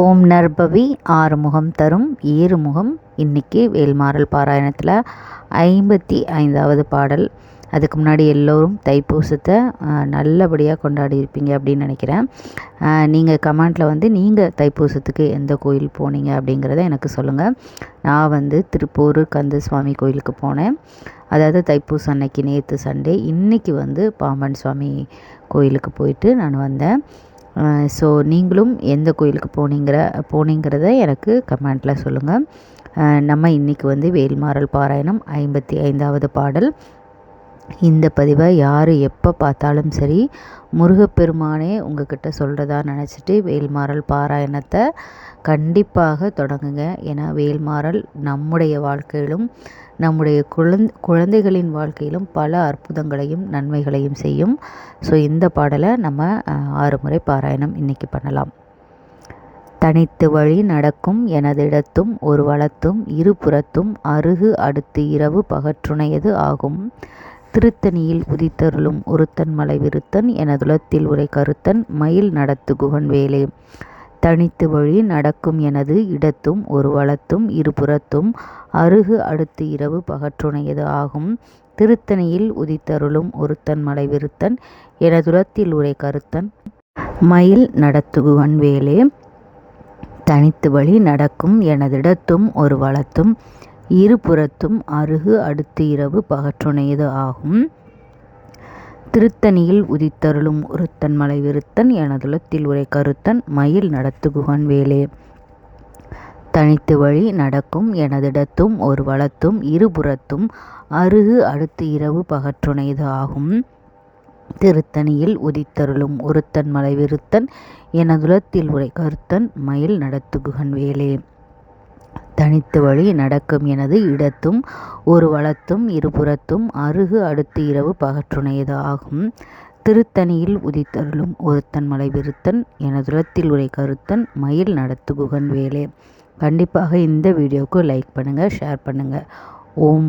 ஓம் நர்பவி ஆறுமுகம் தரும் ஏறுமுகம். இன்றைக்கி வேல்மாறல் பாராயணத்தில் ஐம்பத்தி ஐந்தாவது பாடல். அதுக்கு முன்னாடி எல்லோரும் தைப்பூசத்தை நல்லபடியாக கொண்டாடி இருப்பீங்க அப்படின்னு நினைக்கிறேன். நீங்கள் கமெண்ட்டில் வந்து நீங்கள் தைப்பூசத்துக்கு எந்த கோயில் போனீங்க அப்படிங்கிறத எனக்கு சொல்லுங்கள் நான் வந்து திருப்பூர் கந்த சுவாமி கோயிலுக்கு போனேன். அதாவது தைப்பூசம் அன்னைக்கு நேற்று சண்டே இன்றைக்கி வந்து பாம்பன் சுவாமி கோயிலுக்கு போயிட்டு நான் வந்தேன். ஸோ நீங்களும் எந்த கோயிலுக்கு போனீங்கிற போனீங்கிறத எனக்கு கமெண்ட்டில் சொல்லுங்கள் நம்ம இன்றைக்கி வந்து வேல்மாறல் பாராயணம் ஐம்பத்தி ஐந்தாவது பாடல். இந்த பதிவை யார் எப்போ பார்த்தாலும் சரி முருகப்பெருமானே உங்ககிட்ட சொல்கிறதா நினச்சிட்டு வேல்மாறல் பாராயணத்தை கண்டிப்பாக தொடங்குங்க. ஏன்னா வேல்மாறல் நம்முடைய வாழ்க்கையிலும் நம்முடைய குழந்தை குழந்தைகளின் வாழ்க்கையிலும் பல அற்புதங்களையும் நன்மைகளையும் செய்யும். ஸோ இந்த பாடலை நம்ம ஆறு முறை பாராயணம் இன்றைக்கி பண்ணலாம். தனித்து வழி நடக்கும் எனதிடத்தும் ஒரு வளத்தும் இருபுறத்தும் அருகு அடுத்து இரவு பகற்றுணையது ஆகும். திருத்தணியில் உதித்தருளும் ஒருத்தன் மலை விருத்தன் எனதுலத்தில் உரை கருத்தன் மயில் நடத்து குகன் வேலே தனித்து வழி நடக்கும் எனது இடத்தும் ஒரு வளத்தும் இருபுறத்தும் அருகு அடுத்து இரவு பகற்றுணையது ஆகும். திருத்தணியில் உதித்தருளும் ஒருத்தன் மலை விருத்தன் எனதுலத்தில் உரை கருத்தன் மயில் நடத்துகுவன் வேலே தனித்து வழி நடக்கும் எனதிடத்தும் ஒரு வளத்தும் இருபுறத்தும் அருகு அடுத்து இரவு பகற்றுணையது ஆகும். திருத்தணியில் உதித்தருளும் ஒருத்தன் மலை விருத்தன் எனதுலத்தில் உரை கருத்தன் மயில் நடத்துகுகன் வேலே. தனித்து வழி நடக்கும் எனதிடத்தும் ஒரு வளத்தும் இருபுறத்தும் அருகு அடுத்து இரவு பகற்றுணையது ஆகும். திருத்தணியில் உதித்தருளும் ஒருத்தன் மலை விருத்தன் எனதுலத்தில் உரை கருத்தன் மயில் நடத்துகுகன் வேலே. தனித்து வழி நடக்கும் எனது இடத்தும் ஒரு வளத்தும் இருபுறத்தும் அருகு அடுத்து இரவு பகற்றுணையது ஆகும். திருத்தணியில் உதித்தருளும் ஒருத்தன் மலை விருத்தன் எனதுலத்தில் உரை கருத்தன் மயில் நடத்து குகன் வேலே. கண்டிப்பாக இந்த வீடியோவுக்கு லைக் பண்ணுங்கள் ஷேர் பண்ணுங்கள் ஓம்.